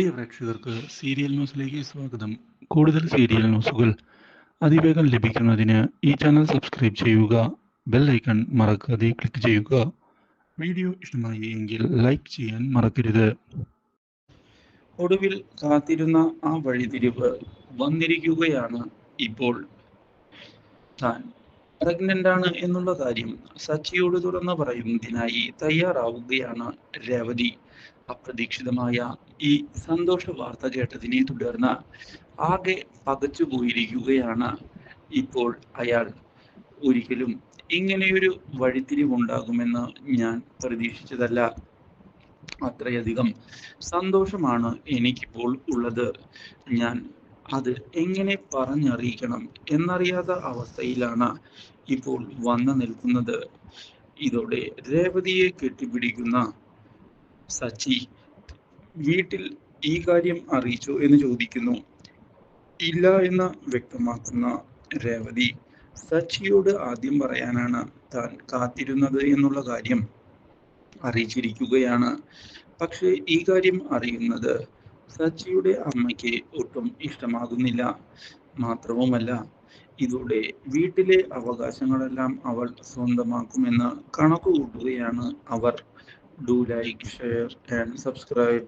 പ്രിയ പ്രേക്ഷകർക്ക് സീരിയൽ ന്യൂസിലേക്ക് സ്വാഗതം. കൂടുതൽ സീരിയൽ ന്യൂസുകൾ അതിവേഗം ലഭിക്കുന്നതിന് ഈ ചാനൽ സബ്സ്ക്രൈബ് ചെയ്യുക ബെൽ ഐക്കൺ മറക്കാതെ ക്ലിക്ക് ചെയ്യുക. വീഡിയോ ഇഷ്ടമായി എങ്കിൽ ലൈക്ക് ചെയ്യാൻ മറക്കരുത്. ഒടുവിൽ കാത്തിരുന്ന ആ വഴിതിരിവ് വന്നിരിക്കുകയാണ് ഇപ്പോൾ താൻ. പ്രഗ്നന്റ് ആണ് എന്നുള്ള കാര്യം സച്ചിയോട് തുറന്നു പറയുന്നതിനായി തയ്യാറാവുകയാണ് രേവതി. അപ്രതീക്ഷിതമായ ഈ സന്തോഷ വാർത്ത കേട്ടതിനെ തുടർന്ന് ആകെ പകച്ചു പോയിരിക്കുകയാണ് ഇപ്പോൾ അയാൾ. ഒരിക്കലും ഇങ്ങനെയൊരു വഴിത്തിരിവുണ്ടാകുമെന്ന് ഞാൻ പ്രതീക്ഷിച്ചതല്ല. അത്രയധികം സന്തോഷമാണ് എനിക്കിപ്പോൾ ഉള്ളത്. ഞാൻ അത് എങ്ങനെ പറഞ്ഞറിയിക്കണം എന്നറിയാത്ത അവസ്ഥയിലാണ് ഇപ്പോൾ വന്നു നിൽക്കുന്നത്. ഇതോടെ രേവതിയെ കെട്ടിപ്പിടിക്കുന്ന സച്ചി വീട്ടിൽ ഈ കാര്യം അറിയിച്ചോ എന്ന് ചോദിക്കുന്നു. ഇല്ല എന്ന് വ്യക്തമാക്കുന്ന രേവതി സച്ചിയോട് ആദ്യം പറയാനാണ് താൻ കാത്തിരുന്നത് എന്നുള്ള കാര്യം അറിയിച്ചിരിക്കുകയാണ്. പക്ഷേ ഈ കാര്യം അറിയുന്നത് സച്ചിയുടെ അമ്മയ്ക്ക് ഒട്ടും ഇഷ്ടമാകുന്നില്ല. മാത്രവുമല്ല ഇതോടെ വീട്ടിലെ അവകാശങ്ങളെല്ലാം അവൾ സ്വന്തമാക്കുമെന്ന് കണക്കുകൂട്ടുകയാണ് അവർ. Do like share and subscribe